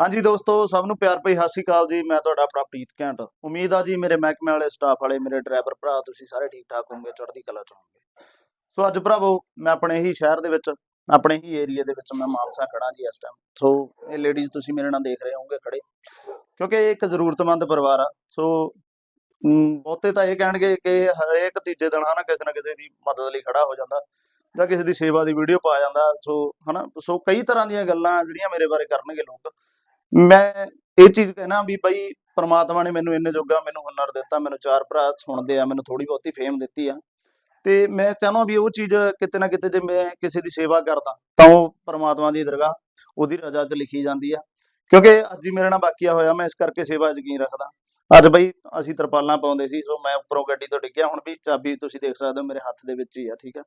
ਹਾਂਜੀ ਦੋਸਤੋ, ਸਭ ਨੂੰ ਪਿਆਰ ਭਰੀ ਸਤਿ ਸ਼੍ਰੀ ਅਕਾਲ ਜੀ। ਮੈਂ ਤੁਹਾਡਾ ਆਪਣਾ ਪ੍ਰੀਤ ਘੈਂਟ। ਉਮੀਦ ਆ ਜੀ ਮੇਰੇ ਮਹਿਕਮੇ ਵਾਲੇ ਸਟਾਫ ਵਾਲੇ, ਮੇਰੇ ਡਰਾਈਵਰ ਭਰਾ, ਤੁਸੀਂ ਸਾਰੇ ਠੀਕ ਠਾਕ ਹੋਵੋਗੇ, ਚੜ੍ਹਦੀ ਕਲਾ ਚ ਹੋਵੋਗੇ। ਸੋ ਅੱਜ ਭਰਾਵੋ, ਮੈਂ ਆਪਣੇ ਹੀ ਸ਼ਹਿਰ ਦੇ ਵਿੱਚ, ਆਪਣੇ ਹੀ ਏਰੀਆ ਦੇ ਵਿੱਚ ਮੈਂ ਮਾਨਸਾ ਖੜਾ ਜੀ ਇਸ ਟਾਈਮ ਸੋ ਇਹ ਲੇਡੀਜ਼ ਤੁਸੀਂ ਮੇਰੇ ਨਾਲ ਦੇਖ ਰਹੇ ਹੋਵੋਗੇ ਖੜੇ। ਕਿਉਂਕਿ ਇਹ ਇੱਕ ਜ਼ਰੂਰਤਮੰਦ ਪਰਿਵਾਰ ਆ। ਸੋ ਬਹੁਤੇ ਤਾਂ ਇਹ ਕਹਿਣਗੇ ਕਿ ਹਰੇਕ ਤੀਜੇ ਦਿਨ ਹਨਾ ਕਿਸੇ ਨਾ ਕਿਸੇ ਦੀ ਮਦਦ ਲਈ ਖੜਾ ਹੋ ਜਾਂਦਾ ਜਾਂ ਕਿਸੇ ਦੀ ਸੇਵਾ ਦੀ ਵੀਡੀਓ ਪਾ ਜਾਂਦਾ। ਸੋ ਹਨਾ, ਸੋ ਕਈ ਤਰ੍ਹਾਂ ਦੀਆਂ ਗੱਲਾਂ ਜਿਹੜੀਆਂ ਮੇਰੇ ਬਾਰੇ ਕਰਨਗੇ ਲੋਕ। ਮੈਂ ਇਹ ਚੀਜ਼ ਕਹਿਣਾ ਵੀ ਬਈ ਪ੍ਰਮਾਤਮਾ ਨੇ ਮੈਨੂੰ ਇੰਨੇ ਜੋਗਾ ਮੈਨੂੰ ਹੁਨਰ ਦਿੱਤਾ, ਮੈਨੂੰ ਚਾਰ ਭਰਾ ਸੁਣਦੇ ਆ, ਮੈਨੂੰ ਥੋੜੀ ਬਹੁਤੀ ਫੇਮ ਦਿੱਤੀ ਆ। ਤੇ ਮੈਂ ਚਾਹੁੰਦਾ ਵੀ ਉਹ ਚੀਜ਼ ਕਿਤੇ ਨਾ ਕਿਤੇ ਜੇ ਮੈਂ ਕਿਸੇ ਦੀ ਸੇਵਾ ਕਰਦਾ, ਤਾਂ ਉਹ ਪ੍ਰਮਾਤਮਾ ਦੀ ਦਰਗਾਹ, ਉਹਦੀ ਰਜ਼ਾ 'ਚ ਲਿਖੀ ਜਾਂਦੀ ਆ। ਕਿਉਂਕਿ ਅੱਜ ਹੀ ਮੇਰੇ ਨਾਲ ਵਾਕਿਆ ਹੋਇਆ, ਮੈਂ ਇਸ ਕਰਕੇ ਸੇਵਾ ਯਕੀਨ ਰੱਖਦਾ। ਅੱਜ ਬਈ ਅਸੀਂ ਤਰਪਾਲਾਂ ਪਾਉਂਦੇ ਸੀ, ਸੋ ਮੈਂ ਉੱਪਰੋਂ ਗੱਡੀ ਤੋਂ ਡਿੱਗਿਆ, ਹੁਣ ਵੀ ਚਾਬੀ ਤੁਸੀਂ ਦੇਖ ਸਕਦੇ ਹੋ ਮੇਰੇ ਹੱਥ ਦੇ ਵਿੱਚ ਹੀ ਆ, ਠੀਕ ਆ।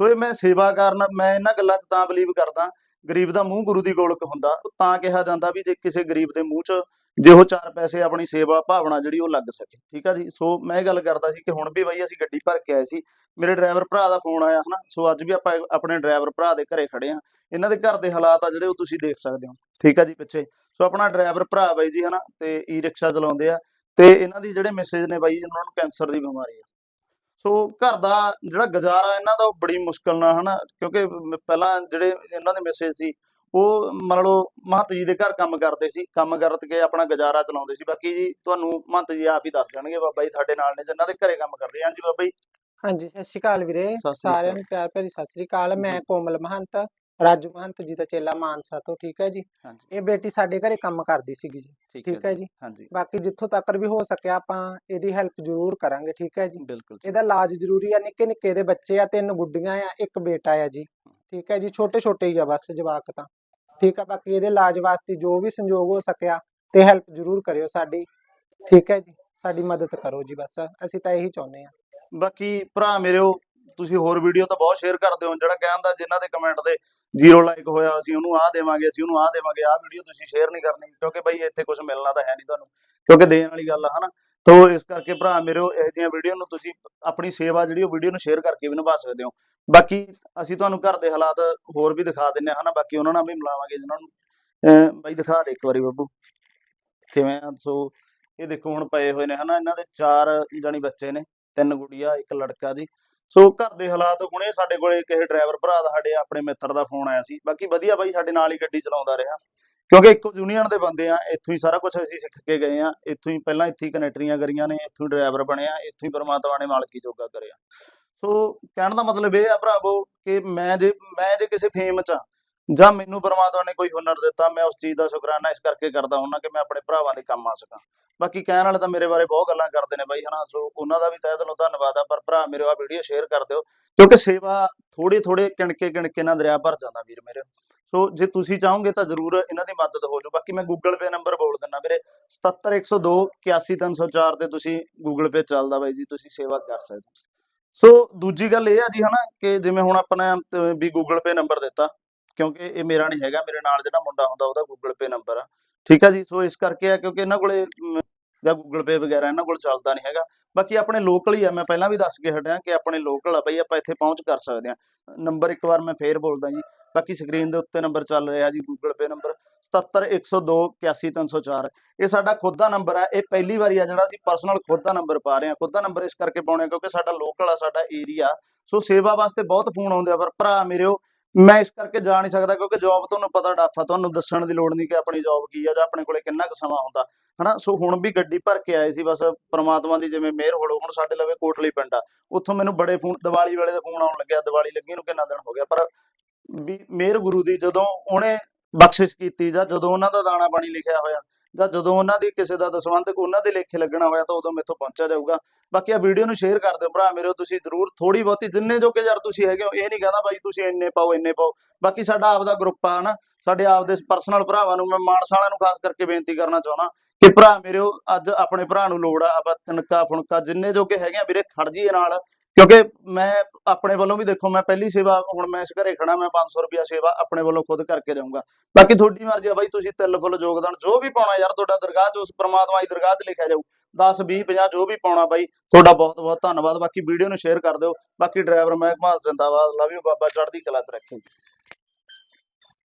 ਸੋ ਇਹ ਮੈਂ ਸੇਵਾ ਕਰਨ, ਮੈਂ ਇਹਨਾਂ ਗੱਲਾਂ 'ਚ ਤਾਂ ਬਲੀਵ ਕਰਦਾ ਗਰੀਬ ਦਾ ਮੂੰਹ ਗੁਰੂ ਦੀ ਗੋਲਕ ਹੁੰਦਾ, ਤਾਂ ਕਿਹਾ ਜਾਂਦਾ ਵੀ ਜੇ ਕਿਸੇ ਗਰੀਬ ਦੇ ਮੂੰਹ 'ਚ ਜੇ ਉਹ ਚਾਰ ਪੈਸੇ ਆਪਣੀ ਸੇਵਾ ਭਾਵਨਾ ਜਿਹੜੀ ਉਹ ਲੱਗ ਸਕੇ, ਠੀਕ ਆ ਜੀ? ਸੋ ਮੈਂ ਇਹ ਗੱਲ ਕਰਦਾ ਸੀ ਕਿ ਹੁਣ ਵੀ ਬਾਈ ਅਸੀਂ ਗੱਡੀ ਭਰ ਕੇ ਆਏ ਸੀ, ਮੇਰੇ ਡਰਾਈਵਰ ਭਰਾ ਦਾ ਫੋਨ ਆਇਆ, ਹਨਾ? ਸੋ ਅੱਜ ਵੀ ਆਪਾਂ ਆਪਣੇ ਡਰਾਈਵਰ ਭਰਾ ਦੇ ਘਰੇ ਖੜੇ ਆ, ਇਹਨਾਂ ਦੇ ਘਰ ਦੇ ਹਾਲਾਤ ਆ ਜਿਹੜੇ ਉਹ ਤੁਸੀਂ ਦੇਖ ਸਕਦੇ ਹੋ, ਠੀਕ ਆ ਜੀ ਪਿੱਛੇ? ਸੋ ਆਪਣਾ ਡਰਾਈਵਰ ਭਰਾ ਬਾਈ ਜੀ, ਹਨਾ? ਤੇ ਈ ਰਿਕਸ਼ਾ ਚਲਾਉਂਦੇ ਆ, ਤੇ ਇਹਨਾਂ ਦੀ ਜਿਹੜੇ ਮੈਸੇਜ ਨੇ ਬਾਈ ਉਹਨਾਂ ਨੂੰ ਕੈਂਸਰ ਦੀ ਬਿਮਾਰੀ ਆ ਸੋ ਘਰ ਦਾ ਜਿਹੜਾ ਗੁਜ਼ਾਰਾ ਇਹਨਾਂ ਦਾ ਉਹ ਬੜੀ ਮੁਸ਼ਕਲ ਨਾਲ ਹਨਾ ਕਿਉਂਕਿ ਪਹਿਲਾਂ ਜਿਹੜੇ ਇਹਨਾਂ ਦੇ ਮੈਸੇਜ ਸੀ ਉਹ ਮੰਨ ਲਓ ਮਹੰਤ ਜੀ ਦੇ ਘਰ ਕੰਮ ਕਰਦੇ ਸੀ ਕੰਮ ਕਰਤ ਕੇ ਆਪਣਾ ਗੁਜ਼ਾਰਾ ਚਲਾਉਂਦੇ ਸੀ ਬਾਕੀ ਜੀ ਤੁਹਾਨੂੰ ਮਹੰਤ ਜੀ ਆਪ ਹੀ ਦੱਸ ਦੇਣਗੇ ਬਾਬਾ ਜੀ ਸਾਡੇ ਨਾਲ ਨੇ ਜਿਨ੍ਹਾਂ ਦੇ ਘਰੇ ਕੰਮ ਕਰਦੇ ਆ ਹਾਂਜੀ ਬਾਬਾ ਜੀ ਹਾਂਜੀ ਸਤਿ ਸ਼੍ਰੀ ਅਕਾਲ ਵੀਰੇ ਸਾਰਿਆਂ। ਨੂੰ ਪਿਆਰ ਭਰੀ ਸਤਿ ਸ਼੍ਰੀ ਅਕਾਲ ਮੈਂ ਜੀ। ਕੋਮਲ ਮਹੰਤ ਰਾਜੂ ਮਹੰਤ ਜੀ ਦਾ ਚੇਲਾ ਮਾਨਸਾ ਤੋਂ ਠੀਕ ਹੈ ਜੀ? ਹਾਂਜੀ। ਇਹ ਬੇਟੀ ਸਾਡੇ ਘਰੇ ਕੰਮ ਕਰਦੀ ਸੀਗੀ ਜੀ ਠੀਕ ਹੈ ਜੀ। ਹਾਂਜੀ। ਬਾਕੀ ਜਿੱਥੋਂ ਤੱਕ ਵੀ ਹੋ ਸਕਿਆ ਆਪਾਂ ਇਹਦੀ ਹੈਲਪ ਜ਼ਰੂਰ ਕਰਾਂਗੇ ਠੀਕ ਹੈ ਜੀ? ਬਿਲਕੁਲ ਜੀ, ਇਹਦਾ ਇਲਾਜ ਜ਼ਰੂਰੀ ਆ ਨਿੱਕੇ ਨਿੱਕੇ ਦੇ ਬੱਚੇ ਆ ਤਿੰਨ ਗੁੱਡੀਆਂ ਆ ਇੱਕ ਬੇਟਾ ਆ ਜੀ ਠੀਕ ਹੈ ਜੀ? ਛੋਟੇ ਛੋਟੇ ਹੀ ਆ ਬਸ ਜਵਾਕ ਤਾਂ ਠੀਕ ਆ? ਬਾਕੀ ਇਹਦੇ ਇਲਾਜ ਵਾਸਤੇ ਜੋ ਵੀ ਸੰਯੋਗ ਹੋ ਸਕਿਆ ਤੇ ਹੈਲਪ ਜ਼ਰੂਰ ਕਰਿਓ ਸਾਡੀ ਠੀਕ ਹੈ ਜੀ? ਸਾਡੀ ਮਦਦ ਕਰੋ ਜੀ ਬਸ ਅਸੀਂ ਤਾਂ ਇਹੀ ਚਾਹੁੰਦੇ ਆ। ਬਾਕੀ ਭਰਾ ਮੇਰਿਓ ਤੁਸੀਂ ਹੋਰ ਵੀਡੀਓ ਤਾਂ ਬਹੁਤ ਸ਼ੇਅਰ ਕਰਦੇ ਹੋ, ਜਿਹੜਾ ਕਹਿੰਦਾ ਜਿਨ੍ਹਾਂ ਦੇ ਕਮੈਂਟ ਦੇ ਜ਼ੀਰੋ ਲਾਈਕ ਹੋਇਆ, ਅਸੀਂ ਉਹਨੂੰ ਆਹ ਦੇਵਾਂਗੇ, ਅਸੀਂ ਉਹਨੂੰ ਆਹ ਦੇਵਾਂਗੇ, ਆਹ ਵੀਡੀਓ ਤੁਸੀਂ ਸ਼ੇਅਰ ਨਹੀਂ ਕਰਨੀ, ਕਿਉਂਕਿ ਬਈ ਇੱਥੇ ਕੁਝ ਮਿਲਣਾ ਤਾਂ ਹੈ ਨਹੀਂ ਤੁਹਾਨੂੰ, ਕਿਉਂਕਿ ਦੇਣ ਵਾਲੀ ਗੱਲ ਆ, ਹਨਾ? ਤੋ ਇਸ ਕਰਕੇ ਭਰਾ ਮੇਰਿਓ ਇਹੋ ਜਿਹੀਆਂ ਵੀਡੀਓ ਨੂੰ ਤੁਸੀਂ ਆਪਣੀ ਸੇਵਾ ਜਿਹੜੀ ਉਹ ਵੀਡੀਓ ਨੂੰ ਸ਼ੇਅਰ ਕਰਕੇ ਵੀ ਨਿਭਾ ਸਕਦੇ ਹੋ। ਬਾਕੀ ਅਸੀਂ ਤੁਹਾਨੂੰ ਘਰ ਦੇ ਹਾਲਾਤ ਹੋਰ ਵੀ ਦਿਖਾ ਦਿੰਨੇ ਆ ਹਨਾ? ਬਾਕੀ ਉਹਨਾਂ ਨਾਲ ਵੀ ਮਿਲਾਵਾਂਗੇ ਜਿਨ੍ਹਾਂ ਨੂੰ, ਅਹ, ਬਾਈ ਦਿਖਾ ਦੇ ਇੱਕ ਵਾਰੀ ਬੱਬੂ। ਕਿਵੇਂ ਸੋ ਇਹ ਦੇਖੋ, ਹੁਣ ਪਏ ਹੋਏ ਨੇ, ਹਨਾ? ਇਹਨਾਂ ਦੇ ਚਾਰ ਜਾਨੀ ਬੱਚੇ ਨੇ, ਤਿੰਨ ਗੁੜੀਆ, ਇੱਕ ਲੜਕਾ ਜੀ। ਸੋ ਘਰ ਦੇ ਹਾਲਾਤ ਹੁਣੇ ਸਾਡੇ ਕੋਲੇ ਕਿਸੇ ਡਰਾਈਵਰ ਭਰਾ ਦਾ, ਸਾਡੇ ਆਪਣੇ ਮਿੱਤਰ ਦਾ ਫੋਨ ਆਇਆ ਸੀ। ਬਾਕੀ ਵਧੀਆ ਬਾਈ, ਸਾਡੇ ਨਾਲ ਹੀ ਗੱਡੀ ਚਲਾਉਂਦਾ ਰਿਹਾ। ਕਿਉਂਕਿ ਇੱਕੋ ਯੂਨੀਅਨ ਦੇ ਬੰਦੇ ਆ, ਇੱਥੋਂ ਹੀ ਸਾਰਾ ਕੁਝ ਅਸੀਂ ਸਿੱਖ ਕੇ ਗਏ ਆ। ਇੱਥੋਂ ਹੀ ਪਹਿਲਾਂ ਇੱਥੇ ਹੀ ਕਨੈਕਟਰੀਆਂ ਕਰੀਆਂ ਨੇ, ਇੱਥੋਂ ਹੀ ਡਰਾਈਵਰ ਬਣਿਆ, ਇੱਥੋਂ ਹੀ ਪਰਮਾਤਮਾ ਨੇ ਮਾਲਕੀ ਜੋਗਾ ਕਰਿਆ। ਸੋ ਕਹਿਣ ਦਾ ਮਤਲਬ ਇਹ ਆ ਭਰਾਵੋ ਕਿ ਮੈਂ ਜੇ ਮੈਂ ਜੇ ਕਿਸੇ ਫੇਮ 'ਚ ਆ ਜਾਂ ਮੈਨੂੰ ਪਰਮਾਤਮਾ ਨੇ ਕੋਈ ਹੁਨਰ ਦਿੱਤਾ, ਮੈਂ ਉਸ ਚੀਜ਼ ਦਾ ਸ਼ੁਕਰਾਨਾ ਇਸ ਕਰਕੇ ਕਰਦਾ ਹੁੰਨਾ ਕਿ ਮੈਂ ਆਪਣੇ ਭਰਾਵਾਂ ਦੇ ਕੰਮ ਆ ਸਕਾਂ। ਬਾਕੀ ਕਹਿਣ ਵਾਲੇ ਤਾਂ ਮੇਰੇ ਬਾਰੇ ਬਹੁਤ ਗੱਲਾਂ ਕਰਦੇ ਨੇ ਬਾਈ, ਹਨਾ? ਸੋ ਉਹਨਾਂ ਦਾ ਵੀ ਤਹਿ ਦਿਲੋਂ ਧੰਨਵਾਦ ਆ, ਪਰ ਭਰਾ ਮੇਰੇ ਆ ਵੀਡੀਓ ਸ਼ੇਅਰ ਕਰ ਦਿਓ, ਕਿਉਂਕਿ ਸੇਵਾ ਥੋੜੇ ਥੋੜੇ ਕਿਣਕੇ ਕਿਣਕੇ ਨਾਲ ਦਰਿਆ ਭਰ ਜਾਂਦਾ ਵੀਰ ਮੇਰੇ। ਸੋ ਜੇ ਤੁਸੀਂ ਚਾਹੋਗੇ ਤਾਂ ਜ਼ਰੂਰ ਇਹਨਾਂ ਦੀ ਮਦਦ ਹੋ ਜਾਓ ਬਾਕੀ ਮੈਂ ਗੂਗਲ ਪੇ ਨੰਬਰ ਬੋਲ ਦਿੰਦਾ ਵੀਰੇ 77102 81304 ਤੇ ਤੁਸੀਂ ਗੂਗਲ ਪੇ ਚੱਲਦਾ ਬਾਈ ਜੀ, ਤੁਸੀਂ ਸੇਵਾ ਕਰ ਸਕਦੇ ਹੋ। ਸੋ ਦੂਜੀ ਗੱਲ ਇਹ ਆ ਜੀ, ਹਨਾ? ਕਿ ਜਿਵੇਂ ਹੁਣ ਆਪਣਾ ਵੀ ਗੂਗਲ ਪੇ ਨੰਬਰ ਦਿੱਤਾ ਕਿਉਂਕਿ ਇਹ ਮੇਰਾ ਨਹੀਂ ਹੈਗਾ, ਮੇਰੇ ਨਾਲ ਜਿਹੜਾ ਮੁੰਡਾ ਹੁੰਦਾ ਉਹਦਾ ਗੂਗਲ ਪੇ ਨੰਬਰ ਆ। ਠੀਕ ਆ ਜੀ? ਸੋ ਇਸ ਕਰਕੇ ਆ ਕਿਉਂਕਿ ਇਹਨਾਂ ਕੋਲੇ ਜਾਂ ਗੂਗਲ ਪੇ ਵਗੈਰਾ ਇਹਨਾਂ ਕੋਲ ਚੱਲਦਾ ਨਹੀਂ ਹੈਗਾ। ਬਾਕੀ ਆਪਣੇ ਲੋਕਲ ਹੀ ਆ, ਮੈਂ ਪਹਿਲਾਂ ਵੀ ਦੱਸ ਕੇ ਹਟਿਆ ਕਿ ਆਪਣੇ ਲੋਕਲ ਆ ਬਈ, ਆਪਾਂ ਇੱਥੇ ਪਹੁੰਚ ਕਰ ਸਕਦੇ ਆ। ਨੰਬਰ ਇੱਕ ਵਾਰ ਮੈਂ ਫੇਰ ਬੋਲਦਾ ਜੀ। ਬਾਕੀ ਸਕਰੀਨ ਦੇ ਉੱਤੇ ਨੰਬਰ ਚੱਲ ਰਿਹਾ ਜੀ ਗੂਗਲ ਪੇ ਨੰਬਰ 77102 81304 ਇਹ ਸਾਡਾ ਖੁਦ ਦਾ ਨੰਬਰ ਹੈ ਇਹ ਪਹਿਲੀ ਵਾਰੀ ਆ ਜਿਹੜਾ ਅਸੀਂ ਪਰਸਨਲ ਖੁਦ ਦਾ ਨੰਬਰ ਪਾ ਰਹੇ ਹਾਂ ਖੁਦ ਦਾ ਨੰਬਰ ਇਸ ਕਰਕੇ ਪਾਉਣੇ ਕਿਉਂਕਿ ਸਾਡਾ ਲੋਕਲ ਆ, ਸਾਡਾ ਏਰੀਆ ਸੋ ਸੇਵਾ ਵਾਸਤੇ ਬਹੁਤ ਫੋਨ ਆਉਂਦੇ ਆ, ਪਰ ਭਰਾ ਮੇਰਿਓ ਮੈਂ ਇਸ ਕਰਕੇ ਜਾ ਨਹੀਂ ਸਕਦਾ ਕਿਉਂਕਿ ਜੌਬ ਤੁਹਾਨੂੰ ਪਤਾ ਡਾਫਾ ਤੁਹਾਨੂੰ ਦੱਸਣ ਦੀ ਲੋੜ ਨਹੀਂ ਕਿ ਆਪਣੀ ਜੌਬ ਕੀ ਆ ਜਾਂ ਆਪਣੇ ਕੋਲੇ ਕਿੰਨਾ ਕੁ ਸਮਾਂ ਹੁੰਦਾ। ਹਨਾ? ਸੋ ਹੁਣ ਵੀ ਗੱਡੀ ਭਰ ਕੇ ਆਏ ਸੀ, ਬਸ ਪ੍ਰਮਾਤਮਾ ਦੀ ਜਿਵੇਂ ਮਿਹਰ ਹੋਲੋ ਹੁਣ ਸਾਡੇ ਲਵੇ ਕੋਟਲੀ ਪਿੰਡ ਆ। ਉੱਥੋਂ ਮੈਨੂੰ ਬੜੇ ਫੋਨ, ਦੀਵਾਲੀ ਵਾਲੇ ਦਾ ਫੋਨ ਆਉਣ ਲੱਗਿਆ, ਦੀਵਾਲੀ ਲੱਗੀ ਨੂੰ ਕਿੰਨਾ ਦਿਨ ਹੋ ਗਿਆ, ਪਰ ਵੀ ਮਿਹਰ ਗੁਰੂ ਦੀ ਜਦੋਂ ਉਹਨੇ ਬਖਸ਼ਿਸ਼ ਕੀਤੀ ਜਾਂ ਜਦੋਂ ਉਹਨਾਂ ਦਾ ਦਾਣਾ ਪਾਣੀ ਲਿਖਿਆ ਹੋਇਆ ਜਾਂ ਜਦੋਂ ਉਹਨਾਂ ਦੀ ਕਿਸੇ ਦਾ ਦਸਵੰਤ ਉਹਨਾਂ ਦੇ ਲੇਖੇ ਲੱਗਣਾ ਹੋਇਆ ਤਾਂ ਉਦੋਂ ਮੇਥੋਂ ਪਹੁੰਚਿਆ ਜਾਊਗਾ। ਬਾਕੀ ਆ ਵੀਡੀਓ ਨੂੰ ਸ਼ੇਅਰ ਕਰ ਦਿਓ ਭਰਾ, ਮੇਰੇ ਤੁਸੀਂ ਜ਼ਰੂਰ ਥੋੜੀ ਬਹੁਤੀ ਜਿੰਨੇ ਜੋ ਕਿ ਯਾਰ ਤੁਸੀਂ ਹੈਗੇ ਹੋ, ਇਹ ਨਹੀਂ ਕਹਿੰਦਾ ਬਾਈ ਤੁਸੀਂ ਇੰਨੇ ਪਾਓ ਇੰਨੇ ਪਾਓ। ਬਾਕੀ ਸਾਡਾ ਆਪਦਾ ਗਰੁੱਪ ਆ ਨਾ ਸਾਡੇ ਆਪਦੇ ਪਰਸਨਲ ਭਰਾਵਾਂ ਨੂੰ, ਮੈਂ ਮਾਨਸਾ ਵਾਲਿਆਂ ਨੂੰ ਖਾਸ ਕਰਕੇ ਬੇਨਤੀ ਕਰਨਾ ਚਾਹੁੰਦਾ ਕਿ ਭਰਾ, ਮੇਰੇ ਅੱਜ ਆਪਣੇ ਭਰਾ ਨੂੰ ਲੋੜ ਆ। ਆਪਾਂ ਤਿਣਕਾ ਫੁਣਕਾ ਜਿੰਨੇ ਜੋਗੇ ਹੈਗੇ ਆ, ਵੀਰੇ ਖੜ ਜੀਏ ਨਾਲ। ਕਿਉਂਕਿ ਮੈਂ ਆਪਣੇ ਵੱਲੋਂ ਵੀ ਦੇਖੋ, ਮੈਂ ਪਹਿਲੀ ਸੇਵਾ, ਹੁਣ ਮੈਂ ਇਸ ਘਰੇ ਖੜਾ, ਮੈਂ 500 ਰੁਪਿਆ ਸੇਵਾ ਆਪਣੇ ਵੱਲੋਂ ਖੁਦ ਕਰਕੇ ਜਾਊਂਗਾ ਬਾਕੀ ਤੁਹਾਡੀ ਮਰਜ਼ੀ ਆ ਬਾਈ, ਤੁਸੀਂ ਤਿਲ, ਫੁੱਲ, ਯੋਗਦਾਨ ਜੋ ਵੀ ਪਾਉਣਾ ਯਾਰ, ਤੁਹਾਡਾ ਦਰਗਾਹ 'ਚ ਉਸ ਪ੍ਰਮਾਤਮਾ ਦੀ ਦਰਗਾਹ 'ਚ ਲਿਖਿਆ ਜਾਊ 10 20 50 ਜੋ ਵੀ ਪਾਉਣਾ ਬਾਈ, ਤੁਹਾਡਾ ਬਹੁਤ ਬਹੁਤ ਧੰਨਵਾਦ। ਬਾਕੀ ਵੀਡੀਓ ਨੂੰ ਸ਼ੇਅਰ ਕਰ ਦਿਓ। ਬਾਕੀ ਡਰਾਈਵਰ ਮਹਿਕਮਾ, ਜ਼ਿੰਦਾਬਾਦ, ਲਵ ਯੂ, ਬਾਬਾ ਚੜ੍ਹਦੀ ਕਲਾ 'ਚ ਰੱਖੇ।